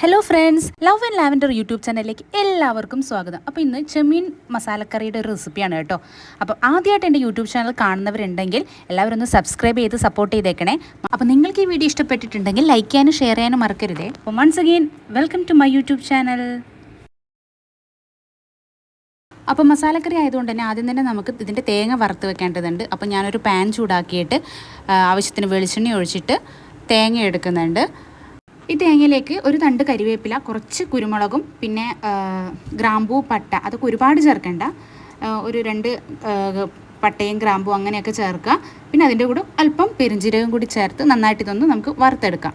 Hello friends love and lavender YouTube ചാനലിലേക്ക് എല്ലാവർക്കും സ്വാഗതം. അപ്പോൾ ഇന്ന് ചെമ്മീൻ മസാലക്കറിയുടെ ഒരു റെസിപ്പിയാണ് കേട്ടോ. അപ്പോൾ ആദ്യമായിട്ട് എന്റെ യൂട്യൂബ് ചാനൽ കാണുന്നവരുണ്ടെങ്കിൽ എല്ലാവരും ഒന്ന് സബ്സ്ക്രൈബ് ചെയ്ത് സപ്പോർട്ട് ചെയ്തേക്കണേ. അപ്പോൾ നിങ്ങൾക്ക് ഈ വീഡിയോ ഇഷ്ടപ്പെട്ടിട്ടുണ്ടെങ്കിൽ ലൈക്ക് ചെയ്യാനും ഷെയർ ചെയ്യാനും മറക്കരുതേ. അപ്പോൾ once again welcome to my YouTube channel അപ്പോൾ മസാലക്കറി ആയതുകൊണ്ട് തന്നെ ആദ്യം തന്നെ നമുക്ക് ഇതിന്റെ തേങ്ങ വറുത്ത് വെക്കേണ്ടതുണ്ട്. അപ്പോൾ ഞാനൊരു പാൻ ചൂടാക്കിയിട്ട് ആവശ്യത്തിന് വെളിച്ചെണ്ണ ഒഴിച്ചിട്ട് തേങ്ങ എടുക്കുന്നുണ്ട്. ഈ തേങ്ങയിലേക്ക് ഒരു തണ്ട് കരിവേപ്പില കുറച്ച് കുരുമുളകും പിന്നെ ഗ്രാമ്പു പട്ട അതൊക്കെ ഒരുപാട് ചേർക്കേണ്ട. ഒരു രണ്ട് പട്ടയും ഗ്രാമ്പും അങ്ങനെയൊക്കെ ചേർക്കുക. പിന്നെ അതിന്റെ കൂടെ അല്പം പെരിഞ്ജീരകം കൂടി ചേർത്ത് നന്നായിട്ട് ഇതൊന്ന് നമുക്ക് വറുത്തെടുക്കാം.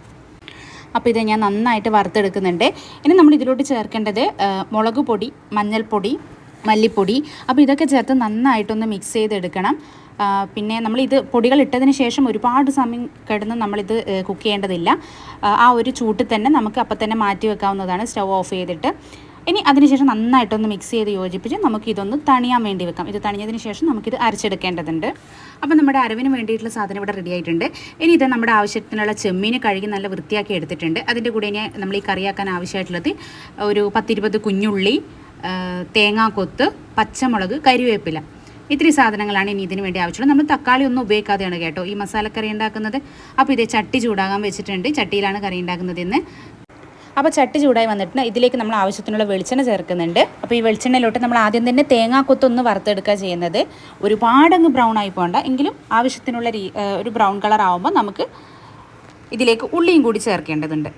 അപ്പോൾ ഇത് ഞാൻ നന്നായിട്ട് വറുത്തെടുക്കുന്നുണ്ട്. ഇനി നമ്മൾ ഇതിലോട്ട് ചേർക്കേണ്ടത് മുളക് പൊടി മഞ്ഞൾപ്പൊടി മല്ലിപ്പൊടി. അപ്പോൾ ഇതൊക്കെ ചേർത്ത് നന്നായിട്ടൊന്ന് മിക്സ് ചെയ്തെടുക്കണം. പിന്നെ നമ്മളിത് പൊടികൾ ഇട്ടതിന് ശേഷം ഒരുപാട് സമയം കിടന്ന് നമ്മളിത് കുക്ക് ചെയ്യേണ്ടതില്ല. ആ, ഒരു ചൂട്ടിൽ തന്നെ നമുക്ക് അപ്പം തന്നെ മാറ്റി വെക്കാവുന്നതാണ് സ്റ്റവ് ഓഫ് ചെയ്തിട്ട്. ഇനി അതിനുശേഷം നന്നായിട്ടൊന്ന് മിക്സ് ചെയ്ത് യോജിപ്പിച്ച് നമുക്ക് ഇതൊന്ന് തണിയാൻ വേണ്ടി വെക്കാം. ഇത് തണിഞ്ഞതിന് ശേഷം നമുക്കിത് അരച്ചെടുക്കേണ്ടതുണ്ട്. അപ്പോൾ നമ്മുടെ അരവിന് വേണ്ടിയിട്ടുള്ള സാധനം ഇവിടെ റെഡി ആയിട്ടുണ്ട്. ഇനി ഇത് നമ്മുടെ ആവശ്യത്തിനുള്ള ചെമ്മീന് കഴുകി നല്ല വൃത്തിയാക്കി എടുത്തിട്ടുണ്ട്. അതിന്റെ കൂടെ ഇനി നമ്മൾ ഈ കറിയാക്കാൻ ആവശ്യമായിട്ടുള്ളത് ഒരു പത്തിരുപത് കുഞ്ഞുള്ളി തേങ്ങാക്കൊത്ത് പച്ചമുളക് കരിവേപ്പില. ഇത്തിരി സാധനങ്ങളാണ് ഇനി ഇതിന് വേണ്ടി ആവശ്യമുള്ളത്. നമ്മൾ തക്കാളി ഒന്നും ഉപയോഗിക്കാതെയാണ് കേട്ടോ ഈ മസാലക്കറി ഉണ്ടാക്കുന്നത്. അപ്പോൾ ഇത് ചട്ടി ചൂടാകാൻ വെച്ചിട്ടുണ്ട്. ചട്ടിയിലാണ് കറി ഉണ്ടാക്കുന്നത് ഇന്ന്. അപ്പോൾ ചട്ടി ചൂടായി വന്നിട്ട് ഇതിലേക്ക് നമ്മൾ ആവശ്യത്തിനുള്ള വെളിച്ചെണ്ണ ചേർക്കുന്നുണ്ട്. അപ്പോൾ ഈ വെളിച്ചെണ്ണയിലോട്ട് നമ്മൾ ആദ്യം തന്നെ തേങ്ങാക്കൊത്തൊന്ന് വറുത്തെടുക്കുക ചെയ്യുന്നത്. ഒരുപാടങ്ങ് ബ്രൗൺ ആയി പോകണ്ട. എങ്കിലും ആവശ്യത്തിനുള്ള ഒരു ബ്രൗൺ കളർ ആവുമ്പോൾ നമുക്ക് ഇതിലേക്ക് ഉള്ളിയും കൂടി ചേർക്കേണ്ടതുണ്ട്.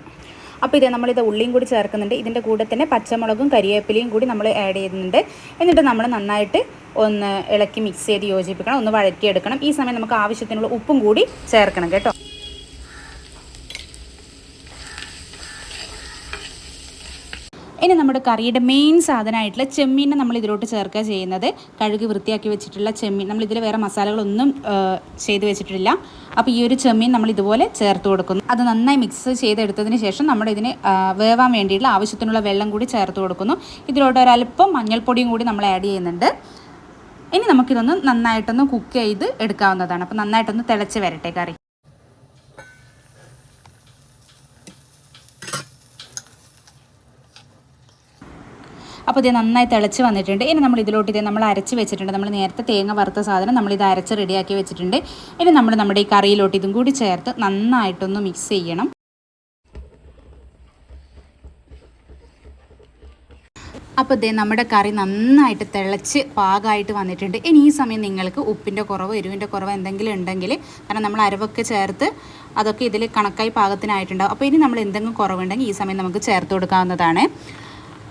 അപ്പോൾ ഇത് നമ്മളിത് ഉള്ളിയും കൂടി ചേർക്കുന്നുണ്ട്. ഇതിന്റെ കൂടെ തന്നെ പച്ചമുളകും കരിവേപ്പിലയും കൂടി നമ്മൾ ആഡ് ചെയ്യുന്നുണ്ട്. എന്നിട്ട് നമ്മൾ നന്നായിട്ട് ഒന്ന് ഇളക്കി മിക്സ് ചെയ്ത് യോജിപ്പിക്കണം. ഒന്ന് വഴറ്റിയെടുക്കണം. ഈ സമയം നമുക്ക് ആവശ്യത്തിനുള്ള ഉപ്പും കൂടി ചേർക്കണം കേട്ടോ. ഇനി നമ്മുടെ കറിയുടെ മെയിൻ സാധനമായിട്ടുള്ള ചെമ്മീനെ നമ്മൾ ഇതിലോട്ട് ചേർക്കുക ചെയ്യുന്നത്. കഴുകി വൃത്തിയാക്കി വെച്ചിട്ടുള്ള ചെമ്മീൻ. നമ്മൾ ഇതിൽ വേറെ മസാലകളൊന്നും ചെയ്ത് വെച്ചിട്ടില്ല. അപ്പോൾ ഈ ഒരു ചെമ്മീൻ നമ്മൾ ഇതുപോലെ ചേർത്ത് കൊടുക്കുന്നു. അത് നന്നായി മിക്സ് ചെയ്തെടുത്തതിന് ശേഷം നമ്മൾ ഇതിന് വേവാൻ വേണ്ടിയിട്ടുള്ള ആവശ്യത്തിനുള്ള വെള്ളം കൂടി ചേർത്ത് കൊടുക്കുന്നു. ഇതിലോട്ട് ഒരല്പം മഞ്ഞൾപ്പൊടിയും കൂടി നമ്മൾ ആഡ് ചെയ്യുന്നുണ്ട്. ഇനി നമുക്കിതൊന്ന് നന്നായിട്ടൊന്ന് കുക്ക് ചെയ്ത് എടുക്കാവുന്നതാണ്. അപ്പോൾ നന്നായിട്ടൊന്ന് തിളച്ച് വരട്ടെ കറി. അപ്പോൾ ഇത് നന്നായി തിളച്ച് വന്നിട്ടുണ്ട്. ഇനി നമ്മൾ ഇതിലോട്ട് ഇത് നമ്മൾ അരച്ച് വെച്ചിട്ടുണ്ട്. നമ്മൾ നേരത്തെ തേങ്ങ വറുത്ത സാധനം നമ്മൾ ഇത് അരച്ച് റെഡിയാക്കി വെച്ചിട്ടുണ്ട്. ഇനി നമ്മൾ നമ്മുടെ ഈ കറിയിലോട്ട് ഇതും കൂടി ചേർത്ത് നന്നായിട്ടൊന്ന് മിക്സ് ചെയ്യണം. അപ്പോൾ ഇതേ നമ്മുടെ കറി നന്നായിട്ട് തിളച്ച് പാകമായിട്ട് വന്നിട്ടുണ്ട്. ഇനി ഈ സമയം നിങ്ങൾക്ക് ഉപ്പിന്റെ കുറവ് എരിവിന്റെ കുറവ് എന്തെങ്കിലും ഉണ്ടെങ്കിൽ കാരണം നമ്മൾ അരവൊക്കെ ചേർത്ത് അതൊക്കെ ഇതിൽ കണക്കായി പാകത്തിനായിട്ടുണ്ടാവും. അപ്പോൾ ഇനി നമ്മൾ എന്തെങ്കിലും കുറവുണ്ടെങ്കിൽ ഈ സമയം നമുക്ക് ചേർത്ത് കൊടുക്കാവുന്നതാണ്.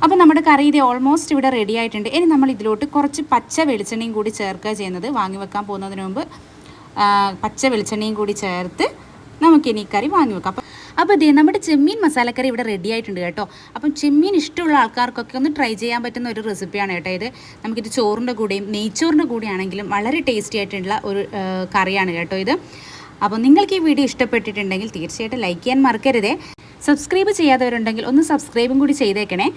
അപ്പോൾ നമ്മുടെ കറി ഇത് ഓൾമോസ്റ്റ് ഇവിടെ റെഡി ആയിട്ടുണ്ട്. ഇനി നമ്മൾ ഇതിലോട്ട് കുറച്ച് പച്ച വെളിച്ചെണ്ണയും കൂടി ചേർക്കുക ചെയ്യുന്നത്. വാങ്ങി വെക്കാൻ പോകുന്നതിന് മുമ്പ് പച്ച വെളിച്ചെണ്ണയും കൂടി ചേർത്ത് നമുക്കിനി കറി വാങ്ങി വെക്കാം. അപ്പോൾ അപ്പോൾ ഇതേ നമ്മുടെ ചെമ്മീൻ മസാലക്കറി ഇവിടെ റെഡി ആയിട്ടുണ്ട് കേട്ടോ. അപ്പം ചെമ്മീൻ ഇഷ്ടമുള്ള ആൾക്കാർക്കൊക്കെ ഒന്ന് ട്രൈ ചെയ്യാൻ പറ്റുന്ന ഒരു റെസിപ്പിയാണ് കേട്ടോ ഇത്. നമുക്കിത് ചോറിന്റെ കൂടെയും നെയ്ച്ചോറിന്റെ കൂടെയാണെങ്കിലും വളരെ ടേസ്റ്റി ആയിട്ടുള്ള ഒരു കറിയാണ് കേട്ടോ ഇത്. അപ്പോൾ നിങ്ങൾക്ക് ഈ വീഡിയോ ഇഷ്ടപ്പെട്ടിട്ടുണ്ടെങ്കിൽ തീർച്ചയായിട്ടും ലൈക്ക് ചെയ്യാൻ മറക്കരുതേ. സബ്സ്ക്രൈബ് ചെയ്യാത്തവരുണ്ടെങ്കിൽ ഒന്ന് സബ്സ്ക്രൈബും കൂടി ചെയ്തേക്കണേ.